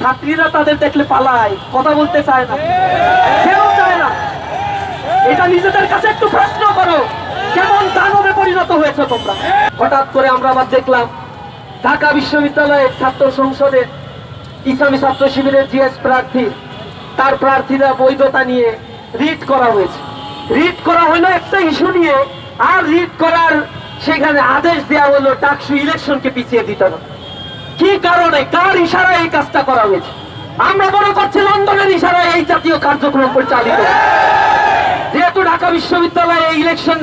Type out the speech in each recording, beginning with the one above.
ছাত্রীরা তাদের দেখলে পালায়, কথা বলতে চায় না কেন চায় না। এটা নিজেদের কাছে একটু প্রশ্ন করো, কেমন দানবে পরিণত হয়েছে তোমরা? হঠাৎ করে আমরা আবার দেখলাম, ঢাকা বিশ্ববিদ্যালয়ের ছাত্র সংসদের ইসলামী ছাত্র শিবিরের জিএস প্রার্থী, তার প্রার্থীরা বৈধতা নিয়ে রিট করা হয়েছে। রিট করা হলো একটা ইস্যু নিয়ে, আর রিট করার সেখানে আদেশ দেওয়া হলো, টাকসু ইলেকশনকে পিছিয়ে দিতে হবে। কি কারণে কার ইশারায় এই কাজটা করা হয়েছে? আমরা মনে করছি লন্ডনের ইশারায় এই জাতীয় কার্যক্রম পরিচালিত যেহেতু ঢাকা বিশ্ববিদ্যালয়ে ইলেকশন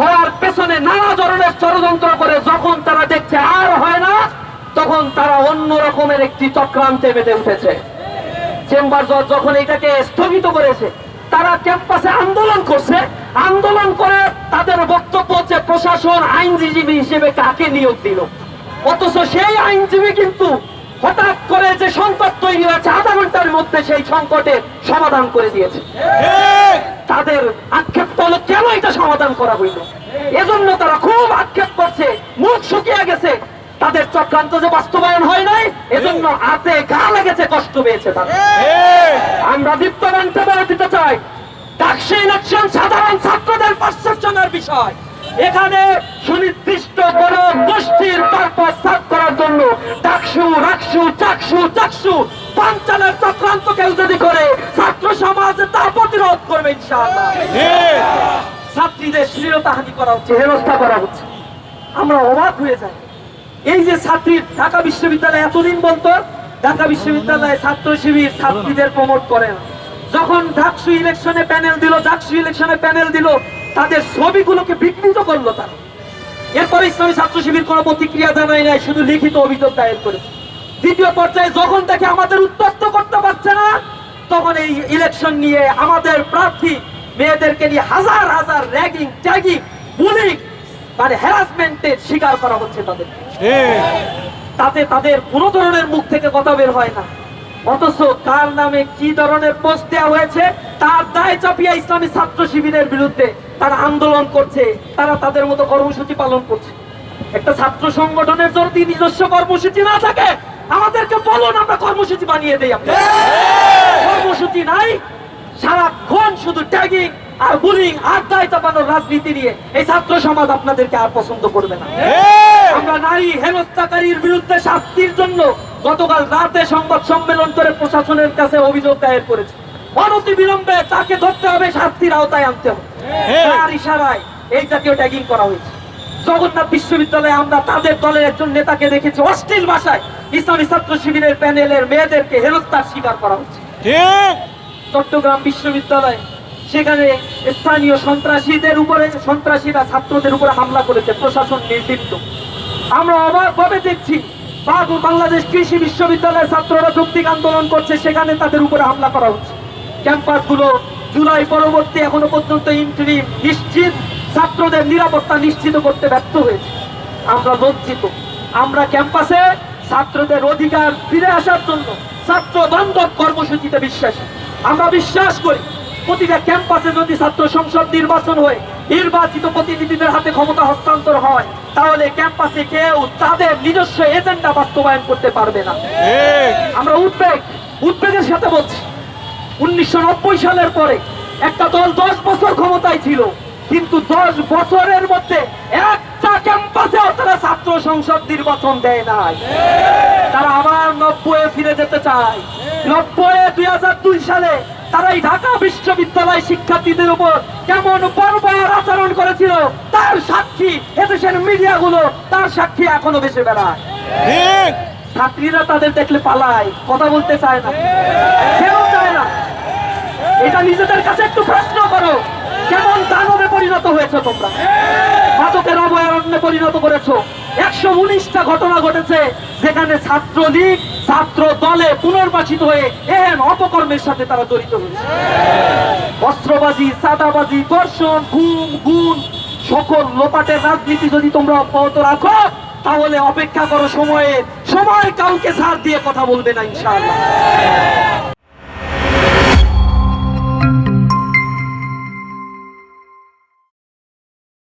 হওয়ার পেছনে নানা ধরনের ষড়যন্ত্র করে যখন তারা দেখছে আর হয় না, তখন তারা অন্য রকমের একটি চক্রান্তে মেতে উঠেছে। চেম্বার জজ যখন এটাকে স্থগিত করেছে, তারা ক্যাম্পাসে আন্দোলন করছে। আন্দোলন করে তাদের বক্তব্য হচ্ছে প্রশাসন আইনজীবী হিসেবে কাকে নিয়োগ দিল? অথচ সেই আইনজীবী কিন্তু হঠাৎ করে যে সংকট তৈরি হয়েছে আধা ঘণ্টার মধ্যে সেই সংকটের সমাধান করে দিয়েছে। তাদের আক্ষেপ হলো কেন এটা সমাধান করা হইল? এজন্য তারা খুব আক্ষেপ করছে মুখ শুকিয়ে গেছে। তাদের চক্রান্ত যে বাস্তবায়ন হয় নাই এজন্য হাতে গা লেগেছে কষ্ট পেয়েছে তারা। আমরা দীপ্তবানকে বলে দিতে চাই ইলেকশন সাধারণ ছাত্রদের পারসেপশনের বিষয়। এখানে সুনির্দিষ্ট কোন গোষ্ঠীর পারপাস সার্ভ করার জন্য টাকসু রাকসু, চাকসু চাকসু পাঞ্চালের চক্রান্ত কেউ যদি করে, ছাত্র সমাজ তা প্রতিরোধ করবে ইনশাআল্লাহ। ছাত্রীদের শ্লীলতাহানি করা হচ্ছে করা হচ্ছে। আমরা অবাক হয়ে যাই। এই যে ছাত্রী ঢাকা বিশ্ববিদ্যালয়ে এতদিন বলতো, ঢাকা বিশ্ববিদ্যালয়ে ছাত্র শিবির ছাত্রীদের প্রমোট করে যখন ঢাকসু ইলেকশনে প্যানেল দিল ডাকসু ইলেকশনে প্যানেল দিল তাদের ছবিগুলোকে বিকৃত করল তারা। এরপরে ইসলামী ছাত্র শিবির কোনো প্রতিক্রিয়া জানায় নাই, শুধু লিখিত অভিযোগ দায়ের করেছে। দ্বিতীয় পর্যায়ে যখন তাকে আমাদের উত্তপ্ত করতে পারছে না, তখন এই ইলেকশন নিয়ে আমাদের প্রার্থী মেয়েদেরকে নিয়ে হাজার হাজার র্যাগিং ট্যাগিং বুলিং মানে হ্যারাসমেন্টের শিকার করা হচ্ছে তাদের। তাতে তাদের কোনো ধরনের মুখ থেকে কথা বের হয় না। অথচ কার নামে কি ধরনের পোস্ট দেওয়া হয়েছে, তার দায় চাপিয়ে ইসলামী ছাত্র শিবিরের বিরুদ্ধে তারা আন্দোলন করছে, তারা তাদের মতো কর্মসূচি পালন করছে। একটা ছাত্র সংগঠনের যদি নিজস্ব কর্মসূচি না থাকে, আমাদেরকে বলুন, আমরা কর্মসূচি বানিয়ে দেই কর্মসূচি নাই, সারাক্ষণ শুধু ট্যাগিং আর বুলিং আর দায় চাপানোর রাজনীতি নিয়ে এই ছাত্র সমাজ আপনাদেরকে আর পছন্দ করবে না। আমরা নারী হেনস্থাকারীর বিরুদ্ধে শাস্তির জন্য গতকাল রাতে সংবাদ সম্মেলন করে প্রশাসনের কাছে অভিযোগ দায়ের করেছে। অনতি বিলম্বে তাকে ধরতে হবে, শাস্তির আওতায় আনতে হবে। তার ইশারায় এই জাতীয় ট্যাগিং করা হয়েছে। জগন্নাথ বিশ্ববিদ্যালয়ে আমরা তাদের দলের একজন নেতাকে দেখেছি অশ্লীল ভাষায়। ইসলামী ছাত্র শিবিরের প্যানেলের মেয়েদেরকে হেনস্থার শিকার করা হচ্ছে চট্টগ্রাম বিশ্ববিদ্যালয় সেখানে স্থানীয় সন্ত্রাসীদের উপরে সন্ত্রাসীরা ছাত্রদের উপরে হামলা করেছে প্রশাসন নির্দিষ্ট আমরা অবাকভাবে দেখছি বাবু বাংলাদেশ কৃষি বিশ্ববিদ্যালয়ের ছাত্ররা যৌক্তিক আন্দোলন করছে সেখানে তাদের উপরে হামলা করা হচ্ছে। ক্যাম্পাসগুলো জুলাই পরবর্তী এখনও পর্যন্ত ইন্টারিম নিশ্চিত ছাত্রদের নিরাপত্তা নিশ্চিত করতে ব্যর্থ হয়েছে। আমরা লজ্জিত। আমরা ক্যাম্পাসে ছাত্রদের অধিকার ফিরে আসার জন্য ছাত্র বান্ধব কর্মসূচিতে বিশ্বাসী। আমরা বিশ্বাস করি প্রতিটা ক্যাম্পাসে যদি ছাত্র সংসদ নির্বাচন হয় নির্বাচিত প্রতিনিধিদের হাতে ক্ষমতা হস্তান্তর হয় তাহলে ক্যাম্পাসে কেউ তাদের নিজস্ব এজেন্ডা বাস্তবায়ন করতে পারবে না। আমরা উদ্বেগ উদ্বেগের সাথে বলছি। উনিশশো নব্বই সালের পরে একটা দল দশ বছর ক্ষমতায় ছিল কিন্তু দশ বছরের মধ্যে একটা ক্যাম্পাসে তারা ছাত্র সংসদ নির্বাচন দেয় নাই। তারা আবার নব্বই ফিরে যেতে চায়। নব্বই দুই হাজার দুই সালে তারা এই ঢাকা বিশ্ববিদ্যালয় শিক্ষার্থীদের উপর কেমন বর্বর আচরণ করেছিল তার সাক্ষী এদেশের মিডিয়াগুলো তার সাক্ষী এখনও বেশি বেড়ায়। ছাত্রীরা তাদের দেখলে পালায় কথা বলতে চায় না। কাছে একটু প্রশ্ন করো। কেমন দানবে পরিণত হয়েছে তোমরা? মাদকের অভয়ারণ্যে পরিণত করেছ। একশো উনিশটা ঘটনা ঘটেছে যেখানে ছাত্রলীগ ছাত্র দলে পুনর্বাসিত হয়ে এহেন অপকর্মের সাথে তারা জড়িত হয়েছে। অস্ত্রবাজি, চাঁদাবাজি দর্শন ঘুম গুণ, সকল লোপাটের রাজনীতি যদি তোমরা অব্যাহত রাখো, তাহলে অপেক্ষা করো সময়ে। সময় কাউকে ছাড় দিয়ে কথা বলবে না, ইনশাআল্লাহ।